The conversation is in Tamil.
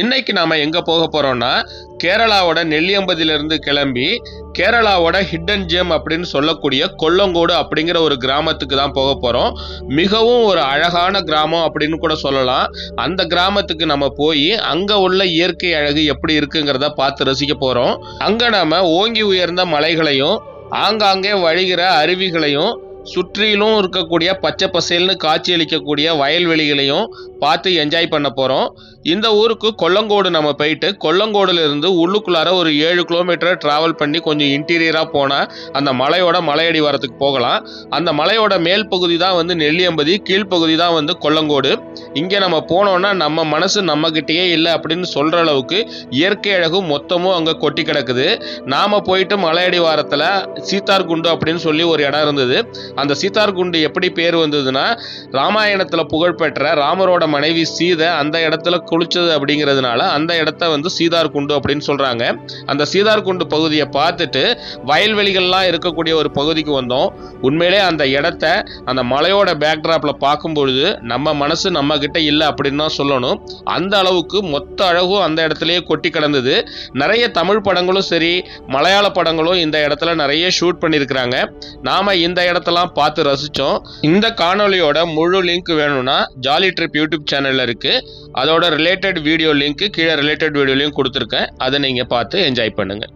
இன்னைக்கு நாம எங்க போக போறோம்னா கேரளாவோட நெல்லியம்பதியிலிருந்து கிளம்பி கேரளாவோட ஹிடன் ஜெம் அப்படின்னு சொல்லக்கூடிய கொல்லங்கோடு அப்படிங்கிற ஒரு கிராமத்துக்கு தான் போக போறோம். மிகவும் ஒரு அழகான கிராமம் அப்படின்னு கூட சொல்லலாம். அந்த கிராமத்துக்கு நம்ம போய் அங்க உள்ள இயற்கை அழகு எப்படி இருக்குங்கிறத பார்த்து ரசிக்க போறோம். அங்க நாம ஓங்கி உயர்ந்த மலைகளையும் ஆங்காங்கே வழிகிற அருவிகளையும் சுற்றிலும் இருக்கக்கூடிய பச்சை பசேல்னு காட்சியளிக்கக்கூடிய வயல்வெளிகளையும் பார்த்து என்ஜாய் பண்ண போகிறோம் இந்த ஊருக்கு கொல்லங்கோடு நம்ம போயிட்டு கொல்லங்கோடுல இருந்து உள்ளுக்குள்ளார ஒரு ஏழு கிலோமீட்டரை ட்ராவல் பண்ணி கொஞ்சம் இன்டீரியராக போனால் அந்த மலையோட மலையடி வரத்துக்கு போகலாம். அந்த மலையோட மேல் பகுதி தான் வந்து நெல்லியம்பதி கீழ்ப்பகுதி தான் வந்து கொல்லங்கோடு. இங்கே நம்ம போனோம்னா நம்ம மனசு நம்மகிட்டயே இல்லை அப்படின்னு சொல்கிற அளவுக்கு இயற்கை அழகும் மொத்தமும் அங்கே கொட்டி கிடக்குது. நாம் போயிட்டு மலையடி வாரத்தில் சீத்தார் குண்டு அப்படின்னு சொல்லி ஒரு இடம் இருந்தது. அந்த சீத்தார் குண்டு எப்படி பேர் வந்ததுன்னா ராமாயணத்தில் புகழ்பெற்ற ராமரோட மனைவி சீதை அந்த இடத்துல குளிச்சது அப்படிங்கிறதுனால அந்த இடத்த வந்து சீதார் குண்டு அப்படின்னு சொல்கிறாங்க அந்த சீதார் குண்டு பகுதியை பார்த்துட்டு வயல்வெளிகள்லாம் இருக்கக்கூடிய ஒரு பகுதிக்கு வந்தோம். உண்மையிலே அந்த இடத்த அந்த மலையோட பேக்ட்ராப்பில் பார்க்கும்பொழுது நம்ம மனசு நம்ம கிட்ட இல்லை அப்படின்னு தான் சொல்லணும். அந்த அளவுக்கு மொத்த அழகும் அந்த இடத்துலயே கொட்டி கிடந்தது. நிறைய தமிழ் படங்களும் சரி மலையாள படங்களும் இந்த இடத்துல நிறைய ஷூட் பண்ணியிருக்கிறாங்க. நாம இந்த இடத்தெல்லாம் பார்த்து ரசித்தோம் இந்த காணொளியோட முழு லிங்க் வேணும்னா ஜாலி ட்ரிப் யூடியூப் சேனலில் இருக்கு. அதோட ரிலேட்டட் வீடியோ லிங்க் கீழே ரிலேட்டட் வீடியோ கொடுத்துருக்கேன். அதை நீங்கள் பார்த்து என்ஜாய் பண்ணுங்கள்